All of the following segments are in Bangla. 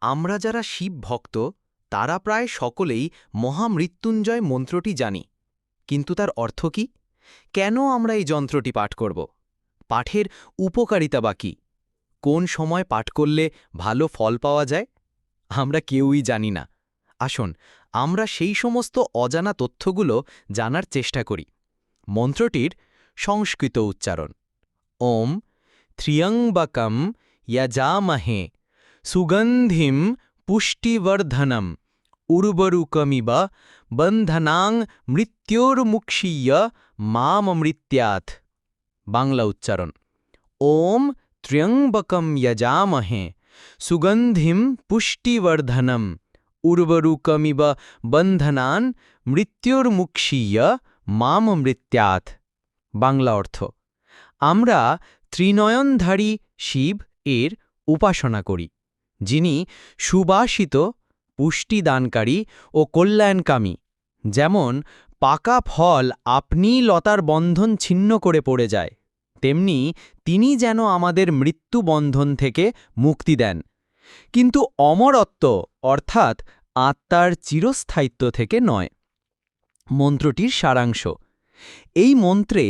আমরা যারা শিব ভক্ত, তারা প্রায় সকলেই মহামৃত্যুঞ্জয় মন্ত্রটি জানি। কিন্তু তার অর্থ কি? কেন আমরা এই যন্ত্রটি পাঠ করব? পাঠের উপকারিতা বা কী? কোন সময় পাঠ করলে ভালো ফল পাওয়া যায়? আমরা কেউই জানি না। আসুন, আমরা সেই সমস্ত অজানা তথ্যগুলো জানার চেষ্টা করি। মন্ত্রটির সংস্কৃত উচ্চারণ। ওম ত্রিয়ংবকম যজামহে। সুগন্ধিম পুষ্টিবর্ধনম উর্বরুকমিব বন্ধনাং মৃত্যুর্মুক্ষীয় মামমৃত্যাথ বাংলা উচ্চারণ ওম ত্র্যম্বকম যজামহে সুগন্ধিম পুষ্টিবর্ধনম উর্বরুকমিব বন্ধনান মৃত্যুর্মুক্ষীয় মামমৃত্যাথ বাংলা অর্থ আমরা ত্রিনয়নধারী শিব এর উপাসনা করি। যিনি সুবাসিত, পুষ্টিদানকারী ও কল্যাণকামী। যেমন, পাকা ফল আপনি লতার বন্ধন ছিন্ন করে পড়ে যায়, তেমনি তিনি যেন আমাদের মৃত্যু বন্ধন থেকে মুক্তি দেন। কিন্তু অমরত্ব অর্থাৎ আত্মার চিরস্থায়িত্ব থেকে নয়। মন্ত্রটির সারাংশ। এই মন্ত্রে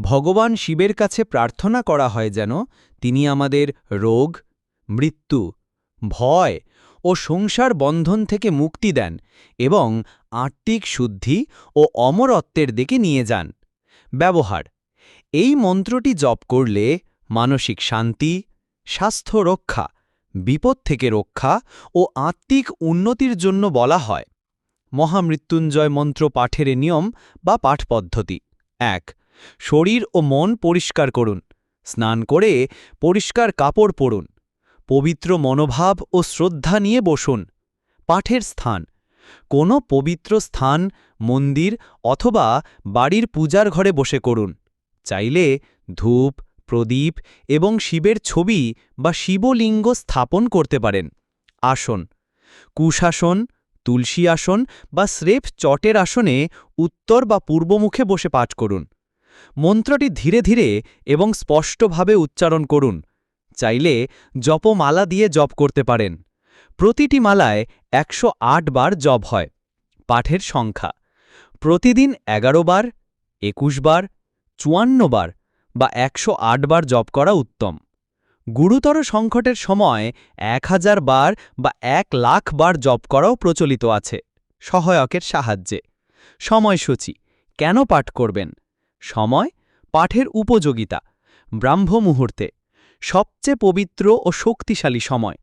ভগবান শিবের কাছে প্রার্থনা করা হয় যেন তিনি আমাদের রোগ, মৃত্যু ভয় ও সংসার বন্ধন থেকে মুক্তি দেন এবং আত্মিক শুদ্ধি ও অমরত্বের দিকে নিয়ে যান। ব্যবহার, এই মন্ত্রটি জপ করলে মানসিক শান্তি, স্বাস্থ্য রক্ষা, বিপদ থেকে রক্ষা ও আত্মিক উন্নতির জন্য বলা হয়। মহামৃত্যুঞ্জয় মন্ত্র পাঠের নিয়ম বা পাঠ পদ্ধতি। এক, শরীর ও মন পরিষ্কার করুন। স্নান করে পরিষ্কার কাপড় পরুন। পবিত্র মনোভাব ও শ্রদ্ধা নিয়ে বসুন। পাঠের স্থান। কোনো পবিত্র স্থান, মন্দির অথবা বাড়ির পূজার ঘরে বসে করুন। চাইলে ধূপ, প্রদীপ এবং শিবের ছবি বা শিবলিঙ্গ স্থাপন করতে পারেন। আসন। কুশাসন, তুলসী আসন বা স্রেফ চটের আসনে উত্তর বা পূর্বমুখে বসে পাঠ করুন। মন্ত্রটি ধীরে ধীরে এবং স্পষ্টভাবে উচ্চারণ করুন। চাইলে জপমালা দিয়ে জপ করতে পারেন। প্রতিটি মালায় একশো আট বার জপ হয়, পাঠের সংখ্যা। প্রতিদিন এগারো বার, একুশ বার, চুয়ান্ন বার বা একশো আট বার জপ করা উত্তম। গুরুতর সংকটের সময় এক হাজার বার বা এক লাখ বার জপ করাও প্রচলিত আছে, সহায়কের সাহায্যে। সময়সূচি, কেন পাঠ করবেন? সময়, পাঠের উপযোগিতা ব্রাহ্ম মুহূর্তে সবচেয়ে পবিত্র ও শক্তিশালী সময়।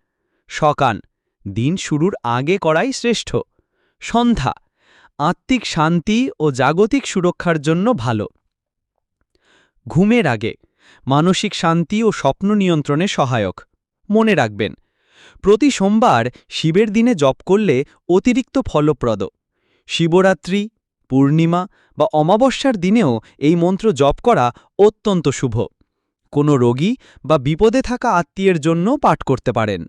সকান দিন শুরুর আগে করাই শ্রেষ্ঠ। সন্ধ্যা, আত্মিক শান্তি ও জাগতিক সুরক্ষার জন্য ভালো। ঘুমের আগে, মানসিক শান্তি ও স্বপ্ন নিয়ন্ত্রণে সহায়ক। মনে রাখবেন, প্রতি সোমবার শিবের দিনে জপ করলে অতিরিক্ত ফলপ্রদ। শিবরাত্রি, পূর্ণিমা বা অমাবস্যার দিনেও এই মন্ত্র জপ করা অত্যন্ত শুভ। কোনো রোগী বা বিপদে থাকা আত্মীয়ের জন্য পাঠ করতে পারেন।